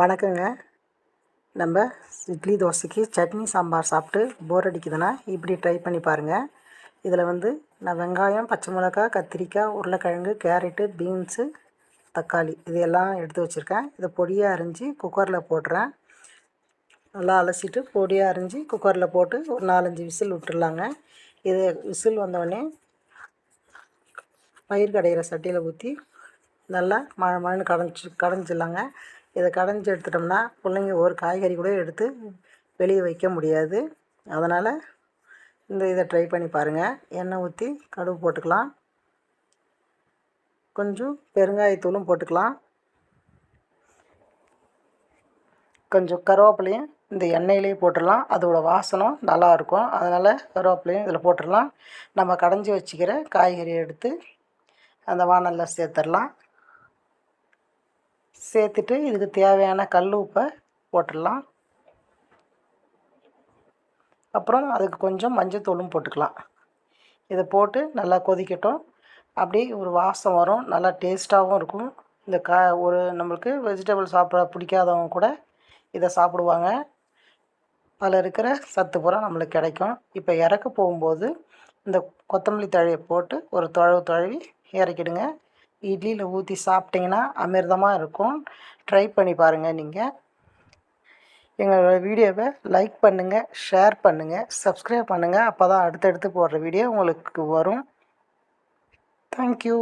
வணக்கங்க. நம்ம இட்லி தோசைக்கு சட்னி சாம்பார் சாப்பிட்டு போர் அடிக்குதுன்னா இப்படி ட்ரை பண்ணி பாருங்கள் இதில் வந்து நான் வெங்காயம் பச்சை மிளகா கத்திரிக்காய் உருளைக்கிழங்கு கேரட்டு பீன்ஸு தக்காளி இது எல்லாம் எடுத்து வச்சுருக்கேன். இதை பொடியாக அரிஞ்சு குக்கரில் போடுறேன் நல்லா அலசிட்டு பொடியாக அரிஞ்சு குக்கரில் போட்டு ஒரு நாலஞ்சு விசில் விட்டுடலாங்க. இது விசில் வந்தோடனே பயிர் கடையிற சட்டியில் ஊற்றி நல்லா மழை மழைன்னு கடைஞ்சி கடைஞ்சிடலாங்க. இதை கடைஞ்சி எடுத்துட்டோம்னா பிள்ளைங்க ஒரு காய்கறி கூட எடுத்து வெளியே வைக்க முடியாது. அதனால் இந்த இதை ட்ரை பண்ணி பாருங்கள் எண்ணெய் ஊற்றி கடுகு போட்டுக்கலாம். கொஞ்சம் பெருங்காயத்தூளும் போட்டுக்கலாம். கொஞ்சம் கருவேப்பிலையும் இந்த எண்ணெயிலேயே போட்டுடலாம். அதோட வாசனம் நல்லாயிருக்கும் அதனால் கருவேப்பிலையும் இதில் போட்டுடலாம். நம்ம கடைஞ்சி வச்சுக்கிற காய்கறியை எடுத்து அந்த வானலில் சேர்த்துடலாம். சேர்த்துட்டு இதுக்கு தேவையான கல் உப்பை போட்டுடலாம். அப்புறம் அதுக்கு கொஞ்சம் மஞ்சத்தூளும் போட்டுக்கலாம். இதை போட்டு நல்லா கொதிக்கட்டும். அப்படி ஒரு வாசம் வரும். நல்லா டேஸ்ட்டாகவும் இருக்கும். இந்த கா ஒரு நம்மளுக்கு வெஜிடபிள் சாப்பிட பிடிக்காதவங்க கூட இதை சாப்பிடுவாங்க. அதில் இருக்கிற சத்து பூரா நம்மளுக்கு கிடைக்கும். இப்போ இறக்க போகும்போது இந்த கொத்தமல்லி தழையை போட்டு ஒரு தொழவு தழுவி இறக்கிடுங்க. இட்லியில் ஊற்றி சாப்பிட்டிங்கன்னா அமிர்தமாக இருக்கும். ட்ரை பண்ணி பாருங்கள் நீங்கள் எங்களோட வீடியோவை லைக் பண்ணுங்கள் ஷேர் பண்ணுங்கள் சப்ஸ்கிரைப் பண்ணுங்கள் அப்போ தான் அடுத்தடுத்து போடுற வீடியோ உங்களுக்கு வரும். தேங்க்யூ